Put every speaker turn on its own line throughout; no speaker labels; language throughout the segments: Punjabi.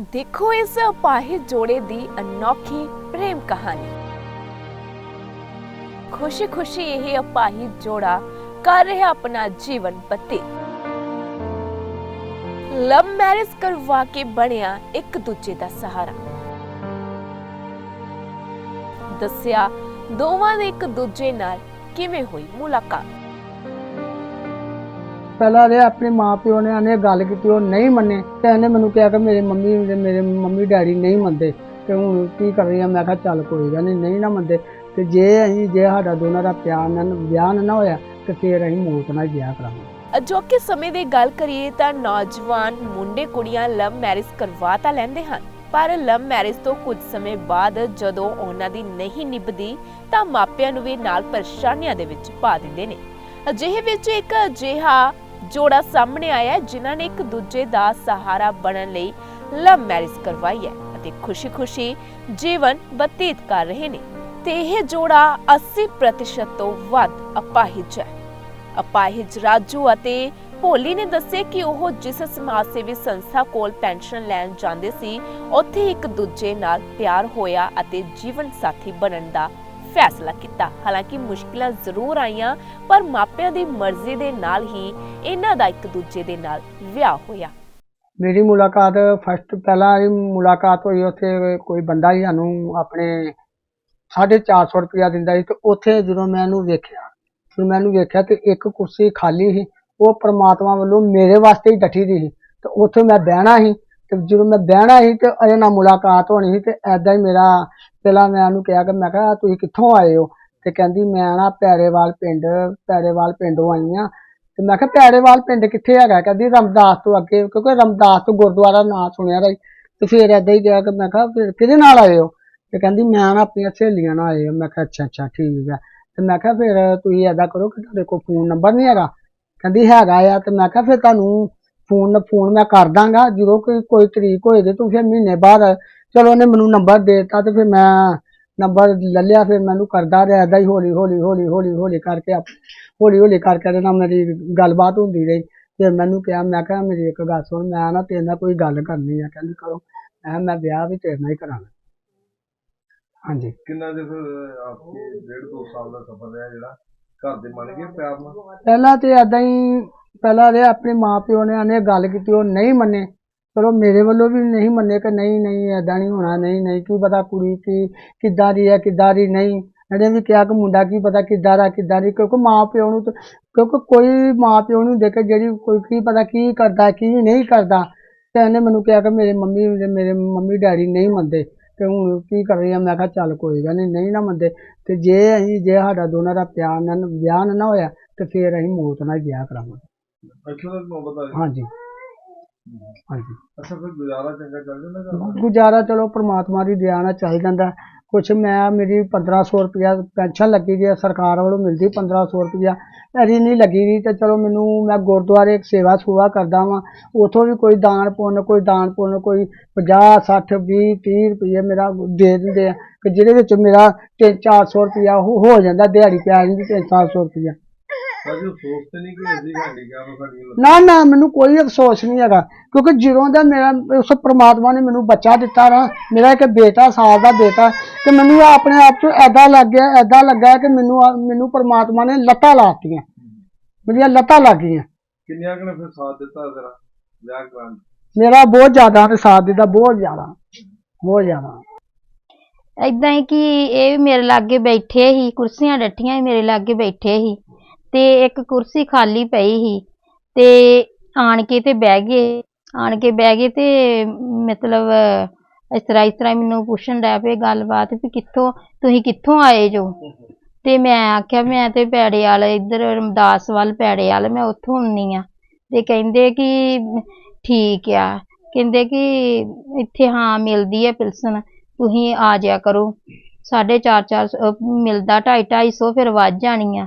ਦੇਖੋ ਇਸ ਅਪਾਹਿਜ ਜੋੜੇ ਦੀ ਅਨੋਖੀ ਪ੍ਰੇਮ ਕਹਾਣੀ। ਖੁਸ਼ੀ-ਖੁਸ਼ੀ ਇਹ ਅਪਾਹਿਜ ਜੋੜਾ ਕਰ ਰਿਹਾ ਆਪਣਾ ਜੀਵਨ ਬਤੀਤ ਲਵ ਮੈਰਿਜ ਕਰਵਾ ਕੇ ਬਣਿਆ ਇੱਕ ਦੂਜੇ ਦਾ ਸਹਾਰਾ। ਦੱਸਿਆ, ਦੋਵਾਂ ਦੇ ਇੱਕ ਦੂਜੇ ਨਾਲ ਕਿਵੇਂ ਹੋਈ ਮੁਲਾਕਾਤ?
ਪਹਿਲਾਂ ਦੇ ਆਪਣੇ ਮਾਪਿਓ ਨੇ ਆਨੇ ਗੱਲ ਕੀਤੀ, ਉਹ ਨਹੀਂ ਮੰਨੇ। ਤੇ ਇਹਨੇ ਮੈਨੂੰ ਕਿਹਾ ਕਿ ਮੇਰੇ ਮੰਮੀ ਮੇਰੇ ਮੰਮੀ ਡੈਡੀ ਨਹੀਂ ਮੰਨਦੇ। ਤੇ ਹੁਣ ਕੀ ਕਰ ਰਹੀ ਆ ਮੈਂ ਕਿਹਾ, ਚੱਲ ਕੋਈ ਗੱਲ ਨਹੀਂ ਨਹੀਂ ਨਾ ਮੰਨਦੇ। ਤੇ ਜੇ ਅਸੀਂ, ਜੇ ਸਾਡਾ ਦੋਨਾਂ ਦਾ ਪਿਆਰ ਨਾਲ ਵਿਆਹ ਨਾ ਹੋਇਆ, ਤੇ ਫਿਰ ਅਸੀਂ ਮੌਤ ਨਾਲ ਵਿਆਹ ਕਰਾਂਗੇ।
ਅਜੋਕੇ ਸਮੇਂ ਦੀ ਗੱਲ ਕਰੀਏ ਤਾਂ ਨੌਜਵਾਨ ਮੁੰਡੇ ਕੁੜੀਆਂ ਲਵ ਮੈਰਿਜ ਕਰਵਾ ਤਾਂ ਲੈਂਦੇ ਹਨ। ਪਰ ਲਵ ਮੈਰਿਜ ਤੋਂ ਕੁਝ ਸਮੇਂ ਬਾਅਦ ਜਦੋਂ ਉਹਨਾਂ ਦੀ ਨਹੀਂ ਨਿਭਦੀ, ਤਾਂ ਮਾਪਿਆਂ ਨੂੰ ਵੀ ਨਾਲ ਪਰੇਸ਼ਾਨੀਆਂ ਦੇ ਵਿੱਚ ਪਾ ਦਿੰਦੇ ਨੇ। ਅਜਿਹੇ ਵਿੱਚ ਇੱਕ ਅਜਿਹਾ ਜੋੜਾ ਸਾਹਮਣੇ ਆਇਆ ਹੈ, ਜਿਨ੍ਹਾਂ ਨੇ ਇੱਕ ਦੂਜੇ ਦਾ ਸਹਾਰਾ ਬਣਨ ਲਈ ਲਵ ਮੈਰਿਜ ਕਰਵਾਈ ਹੈ ਅਤੇ ਖੁਸ਼ੀ-ਖੁਸ਼ੀ ਜੀਵਨ ਬਤੀਤ ਕਰ ਰਹੇ ਨੇ। ਤੇ ਇਹ ਜੋੜਾ 80% ਤੋਂ ਵੱਧ ਅਪਾਹਿਜ ਹੈ। ਅਪਾਹਿਜ ਰਾਜੂ ਅਤੇ ਭੋਲੀ ਨੇ ਦੱਸਿਆ ਕਿ ਉਹ ਜਿਸ ਸਮਾਜ ਸੇਵੀ ਸੰਸਥਾ ਕੋਲ ਪੈਨਸ਼ਨ ਲੈਣ ਜਾਂਦੇ ਸੀ, ਉੱਥੇ ਇੱਕ ਦੂਜੇ ਨਾਲ ਪਿਆਰ ਹੋਇਆ ਅਤੇ ਜੀਵਨ ਸਾਥੀ ਬਣਨ ਦਾ ਫੈਸਲਾ ਕੀਤਾ। ਹਾਲਾਂਕਿ ਮੁਸ਼ਕਿਲਾਂ ਜ਼ਰੂਰ ਆਈਆਂ, ਪਰ ਮਾਪਿਆਂ ਦੀ ਮਰਜ਼ੀ ਦੇ ਨਾਲ ਹੀ ਇਹਨਾਂ ਦਾ ਇੱਕ ਦੂਜੇ ਦੇ ਨਾਲ ਵਿਆਹ ਹੋਇਆ।
ਮੇਰੀ ਮੁਲਾਕਾਤ ਫਸਟ ਪਹਿਲਾਂ ਇਹ ਮੁਲਾਕਾਤ ਹੋਈ, ਉੱਥੇ ਕੋਈ ਬੰਦਾ ਹੀ ਸਾਨੂੰ ਆਪਣੇ 450 ਰੁਪਇਆ ਦਿੰਦਾ ਸੀ ਤੇ ਉੱਥੇ ਜਦੋਂ ਮੈਂ ਇਹਨੂੰ ਵੇਖਿਆ ਫਿਰ ਮੈਂ ਇਹਨੂੰ ਵੇਖਿਆ ਤੇ ਇੱਕ ਕੁਰਸੀ ਖਾਲੀ ਸੀ, ਉਹ ਪ੍ਰਮਾਤਮਾ ਵੱਲੋਂ ਮੇਰੇ ਵਾਸਤੇ ਹੀ ਡੱਠੀ ਦੀ ਸੀ ਤੇ ਉੱਥੇ ਮੈਂ ਬਹਿਣਾ ਸੀ ਤੇ ਜਦੋਂ ਮੈਂ ਬਹਿਣਾ ਸੀ ਤੇ ਅਜੇ ਨਾਲ ਮੁਲਾਕਾਤ ਹੋਣੀ ਸੀ ਤੇ ਐਦਾਂ ਹੀ ਮੇਰਾ ਪਹਿਲਾਂ ਮੈਂ ਉਹਨੂੰ ਕਿਹਾ ਕਿ ਮੈਂ ਕਿਹਾ, ਤੁਸੀਂ ਕਿੱਥੋਂ ਆਏ ਹੋ? ਤੇ ਕਹਿੰਦੀ, ਮੈਂ ਨਾ ਪੈਰੇਵਾਲ ਪਿੰਡ, ਪੈਰੇਵਾਲ ਪਿੰਡੋਂ ਆਈ ਆ। ਤੇ ਮੈਂ ਕਿਹਾ, ਪੈਰੇਵਾਲ ਪਿੰਡ ਕਿੱਥੇ ਹੈਗਾ? ਕਹਿੰਦੀ, ਰਮਦਾਸ ਤੋਂ ਅੱਗੇ। ਕਿਉਂਕਿ ਰਮਦਾਸ ਤੋਂ ਗੁਰਦੁਆਰਾ ਨਾਂ ਸੁਣਿਆ ਰਹੀ ਤੇ ਫਿਰ ਏਦਾਂ ਹੀ ਗਿਆ ਕਿ ਮੈਂ ਕਿਹਾ, ਫਿਰ ਕਿਹਦੇ ਨਾਲ ਆਏ ਹੋ? ਤੇ ਕਹਿੰਦੀ, ਮੈਂ ਨਾ ਆਪਣੀਆਂ ਸਹੇਲੀਆਂ ਨਾਲ ਆਏ ਹਾਂ। ਮੈਂ ਕਿਹਾ, ਅੱਛਾ ਅੱਛਾ, ਠੀਕ ਆ। ਤੇ ਮੈਂ ਕਿਹਾ, ਫਿਰ ਤੁਸੀਂ ਏਦਾਂ ਕਰੋ ਕਿ ਤੁਹਾਡੇ ਕੋਲ ਫੋਨ ਨੰਬਰ ਨਹੀਂ ਹੈਗਾ? ਕਹਿੰਦੀ, ਹੈਗਾ ਆ। ਤੇ ਮੈਂ ਕਿਹਾ, ਫਿਰ ਤੁਹਾਨੂੰ ਫੋਨ ਫੋਨ ਮੈਂ ਕਰ ਦਾਂਗਾ। ਜਦੋਂ ਕੋਈ ਕੋਈ ਤਰੀਕ ਹੋਏਗੀ ਤੂੰ ਫਿਰ ਮਹੀਨੇ ਬਾਅਦ ਚਲੋ ਉਹਨੇ ਮੈਨੂੰ ਨੰਬਰ ਦੇ ਦਿੱਤਾ ਤੇ ਫਿਰ ਮੈਂ ਨੰਬਰ ਲੈ ਲਿਆ ਫਿਰ ਮੈਨੂੰ ਕਰਦਾ ਰਿਹਾ ਏਦਾਂ ਹੀ ਹੌਲੀ ਹੌਲੀ ਹੌਲੀ ਹੌਲੀ ਹੌਲੀ ਕਰਕੇ ਆਪ- ਹੌਲੀ ਹੌਲੀ ਕਰਕੇ ਇਹਦੇ ਨਾਲ ਮੇਰੀ ਗੱਲਬਾਤ ਹੁੰਦੀ ਰਹੀ। ਫਿਰ ਮੈਨੂੰ ਕਿਹਾ ਮੈਂ ਕਿਹਾ ਮੇਰੀ ਇੱਕ ਗੱਲ ਸੁਣ ਮੈਂ ਨਾ ਤੇਰੇ ਨਾਲ ਕੋਈ ਗੱਲ ਕਰਨੀ ਆ। ਕਹਿੰਦੀ ਕਰੋ। ਮੈਂ ਕਿਹਾ ਮੈਂ ਵਿਆਹ ਵੀ ਤੇਰੇ ਨਾਲ ਹੀ ਕਰਾਂਗਾ ਹਾਂਜੀ।
ਕਿੰਨਾ ਦੇ ਫਿਰ ਆਪਕੇ ਡੇਢ ਦੋ ਸਾਲ ਦਾ ਸਫ਼ਰ ਰਿਹਾ ਜਿਹੜਾ ਘਰ ਦੇ ਮੰਨ ਗਏ ਪਿਆਰ ਨਾਲ?
ਪਹਿਲਾਂ ਤੇ ਏਦਾਂ ਹੀ ਪਹਿਲਾਂ ਦੇ ਆਪਣੇ ਮਾਪਿਓ ਨੇ ਆਨੇ ਗੱਲ ਕੀਤੀ ਉਹ ਨਹੀਂ ਮੰਨੇ। ਚਲੋ ਮੇਰੇ ਵੱਲੋਂ ਵੀ ਨਹੀਂ ਮੰਨੇ ਕਿ ਨਹੀਂ ਨਹੀਂ ਏਦਾਂ ਨਹੀਂ ਹੋਣਾ ਨਹੀਂ ਨਹੀਂ ਕੀ ਪਤਾ ਕੁੜੀ ਕੀ ਕਿੱਦਾਂ ਦੀ ਹੈ ਕਿੱਦਾਂ ਦੀ ਨਹੀਂ। ਇਹਨੇ ਵੀ ਕਿਹਾ ਕਿ ਮੁੰਡਾ ਕੀ ਪਤਾ ਕਿੱਦਾਂ ਦਾ ਕਿੱਦਾਂ ਦੀ ਕਿਉਂਕਿ ਮਾਂ ਪਿਓ ਨੂੰ ਤਾਂ- ਕਿਉਂਕਿ ਕੋਈ ਮਾਂ ਪਿਓ ਨੂੰ ਦੇਖ ਕੇ ਜਿਹੜੀ ਕੋਈ ਕੀ ਪਤਾ ਕੀ ਕਰਦਾ ਕੀ ਨਹੀਂ ਕਰਦਾ ਤੇ ਇਹਨੇ ਮੈਨੂੰ ਕਿਹਾ ਕਿ ਮੇਰੇ ਮੰਮੀ ਮੇਰੇ ਮੰਮੀ ਡੈਡੀ ਨਹੀਂ ਮੰਨਦੇ। ਤੇ ਹੁਣ ਕੀ ਕਰ ਰਹੀ ਆ? ਮੈਂ ਕਿਹਾ ਚੱਲ ਕੋਈ ਗੱਲ ਨਹੀਂ ਨਹੀਂ ਨਾ ਮੰਨਦੇ। ਤੇ ਜੇ ਅਸੀਂ ਜੇ ਸਾਡਾ ਦੋਨਾਂ ਦਾ ਪਿਆਰ ਨਾਲ ਵਿਆਹ ਨਾ ਹੋਇਆ ਤੇ ਫਿਰ ਅਸੀਂ ਮੌਤ ਨਾਲ ਵਿਆਹ ਕਰਾਂਗੇ
ਅੱਛਾ ਤਾਂ ਨੌਬਤ ਆ
ਹਾਂਜੀ। ਹਾਂਜੀ।
ਅੱਛਾ ਫਿਰ ਗੁਜ਼ਾਰਾ ਚੰਗਾ ਚੱਲ ਜਾਂਦਾ ਘਰ ਦਾ?
ਗੁਜ਼ਾਰਾ ਚਲੋ ਪ੍ਰਮਾਤਮਾ ਦੀ ਦਇਆ ਨਾਲ ਚੱਲ ਜਾਂਦਾ। ਕੁਛ ਮੈਂ ਮੇਰੀ 1500 ਰੁਪਇਆ ਪੈਨਸ਼ਨ ਲੱਗੀ ਦੀ ਹੈ ਸਰਕਾਰ ਵੱਲੋਂ ਮਿਲਦੀ 1500 ਰੁਪਇਆ। ਅਰੀ ਨਹੀਂ ਲੱਗੀ ਦੀ ਤੇ ਚਲੋ ਮੈਨੂੰ ਮੈਂ ਗੁਰਦੁਆਰੇ ਇੱਕ ਸੇਵਾ ਸੁਵਾ ਕਰਦਾ ਵਾਂ। ਉਥੋਂ ਵੀ ਕੋਈ ਦਾਨ ਪੁੰਨ ਕੋਈ ਦਾਨ ਪੁੰਨ ਕੋਈ 50 60 20 30 ਰੁਪਏ ਮੇਰਾ ਦੇ ਦਿੰਦੇ ਆ। ਕਿ ਜਿਹਦੇ ਵਿੱਚ ਮੇਰਾ 3-400 ਰੁਪਇਆ ਉਹ ਹੋ ਜਾਂਦਾ ਦਿਹਾੜੀ ਪੈ ਜਾਂਦੀ 3-400 ਰੁਪਇਆ।
ਭਾਜੀ ਉਹ ਸੋਚ ਤੇ ਨਹੀਂ ਕਿ ਐਸੀ ਹੈਂਡੀਕੈਪ ਸਾਡੀ ਲੱਗ
ਨਾ ਨਾ ਮੈਨੂੰ ਕੋਈ ਅਫਸੋਸ ਨਹੀਂ ਹੈਗਾ ਕਿਉਂਕਿ ਜਦੋਂ ਦਾ ਮੇਰਾ ਉਸ ਪ੍ਰਮਾਤਮਾ ਨੇ ਮੈਨੂੰ ਬੱਚਾ ਦਿੱਤਾ ਨਾ ਮੇਰਾ ਇੱਕ ਬੇਟਾ ਸਾਲ ਦਾ ਬੇਟਾ ਤੇ ਮੈਨੂੰ ਆਪਣੇ ਆਪ ਤੋਂ ਐਦਾਂ ਲੱਗ ਗਿਆ ਐਦਾਂ ਲੱਗਾ ਕਿ ਮੈਨੂੰ ਮੈਨੂੰ ਪ੍ਰਮਾਤਮਾ ਨੇ ਲੱਤਾਂ ਲਾਤੀਆਂ ਮੇਰੀਆਂ ਲੱਤਾਂ ਲੱਗ ਗਈਆਂ।
ਕਿੰਨਿਆਂ ਕੁ ਨੇ ਫਿਰ ਸਾਥ ਦਿੱਤਾ ਤੇਰਾ ਵਿਆਹ 'ਚ?
ਮੇਰਾ ਬਹੁਤ ਜ਼ਿਆਦਾ ਨੇ ਸਾਥ ਦਿੱਤਾ ਬਹੁਤ ਜ਼ਿਆਦਾ ਬਹੁਤ ਜ਼ਿਆਦਾ।
ਏਦਾਂ ਹੀ ਕਿ ਇਹ ਵੀ ਮੇਰੇ ਲਾਗੇ ਬੈਠੇ ਸੀ ਕੁਰਸੀਆਂ ਡੱਠੀਆਂ ਮੇਰੇ ਲਾਗੇ ਬੈਠੇ ਸੀ। ਤੇ ਇੱਕ ਕੁਰਸੀ ਖਾਲੀ ਪਈ ਸੀ ਤੇ ਆਣ ਕੇ ਤੇ ਬਹਿ ਗਏ, ਆਣ ਕੇ ਬਹਿ ਗਏ ਤੇ ਮਤਲਬ ਇਸ ਤਰ੍ਹਾਂ ਇਸ ਤਰ੍ਹਾਂ ਮੈਨੂੰ ਪੁੱਛਣ ਡਿਆ ਪਏ ਗੱਲਬਾਤ ਵੀ ਕਿੱਥੋਂ, ਤੁਸੀਂ ਕਿੱਥੋਂ ਆਏ ਜੋ? ਤੇ ਮੈਂ ਆਖਿਆ, ਮੈਂ ਤੇ ਪੈੜੇ ਵਾਲ, ਇੱਧਰ ਰਮਦਾਸ ਵੱਲ ਪੈੜੇ ਵਾਲ, ਮੈਂ ਉੱਥੋਂ ਆਉਣੀ ਆ। ਤੇ ਕਹਿੰਦੇ ਕਿ ਠੀਕ ਆ, ਕਹਿੰਦੇ ਕਿ ਇੱਥੇ ਹਾਂ ਮਿਲਦੀ ਹੈ ਪਿਲਸਨ, ਤੁਸੀਂ ਆ ਜਾਇਆ ਕਰੋ। ਸਾਢੇ ਚਾਰ ਚਾਰ ਸੌ- ਅਹ ਮਿਲਦਾ ਢਾਈ ਢਾਈ ਸੌ ਫਿਰ ਵੱਜ ਜਾਣੀ ਆ।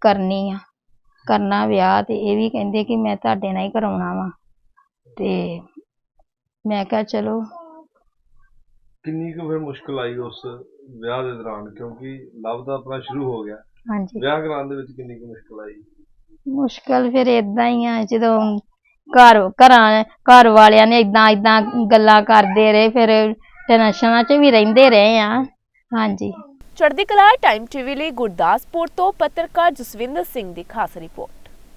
ਕਰਨੀ ਆ। ਕਰਨਾ ਵਿਆਹ ਤੇ ਇਹ ਵੀ ਕਹਿੰਦੇ ਕਿ ਮੈਂ ਤੁਹਾਡੇ ਨਾਲ ਹੀ ਕਰਾਉਣਾ ਵਾ। ਤੇ ਮੈਂ ਕਿਹਾ ਚਲੋ।
ਕਿੰਨੀ ਕੁ ਫਿਰ ਮੁਸ਼ਕਲ ਆਈ ਉਸ ਵਿਆਹ ਦੇ ਦੌਰਾਨ? ਕਿਉਂਕਿ ਲਵ ਦਾ ਆਪਣਾ ਸ਼ੁਰੂ ਹੋ ਗਿਆ।
ਹਾਂਜੀ।
ਵਿਆਹ ਕਰਾਉਣ ਦੇ ਵਿੱਚ ਕਿੰਨੀ ਕੁ ਮੁਸ਼ਕਲ ਆਈ?
ਮੁਸ਼ਕਲ ਫਿਰ ਏਦਾਂ ਹੀ ਆ ਜਦੋਂ ਘਰ ਘਰਾਂ ਘਰ ਵਾਲਿਆਂ ਨੇ ਏਦਾਂ ਏਦਾਂ ਗੱਲਾਂ ਕਰਦੇ ਰਹੇ ਫਿਰ ਟੈਨਸ਼ਨਾਂ 'ਚ ਵੀ ਰਹਿੰਦੇ ਰਹੇ ਆ। ਹਾਂਜੀ।
ਚੜ੍ਹਦੀ ਕਲਾ ਟਾਈਮ ਟੀਵੀ ਲਈ ਗੁਰਦਾਸਪੁਰ ਤੋਂ ਪੱਤਰਕਾਰ ਜਸਵਿੰਦਰ ਸਿੰਘ ਦੀ ਖਾਸ ਰਿਪੋਰਟ।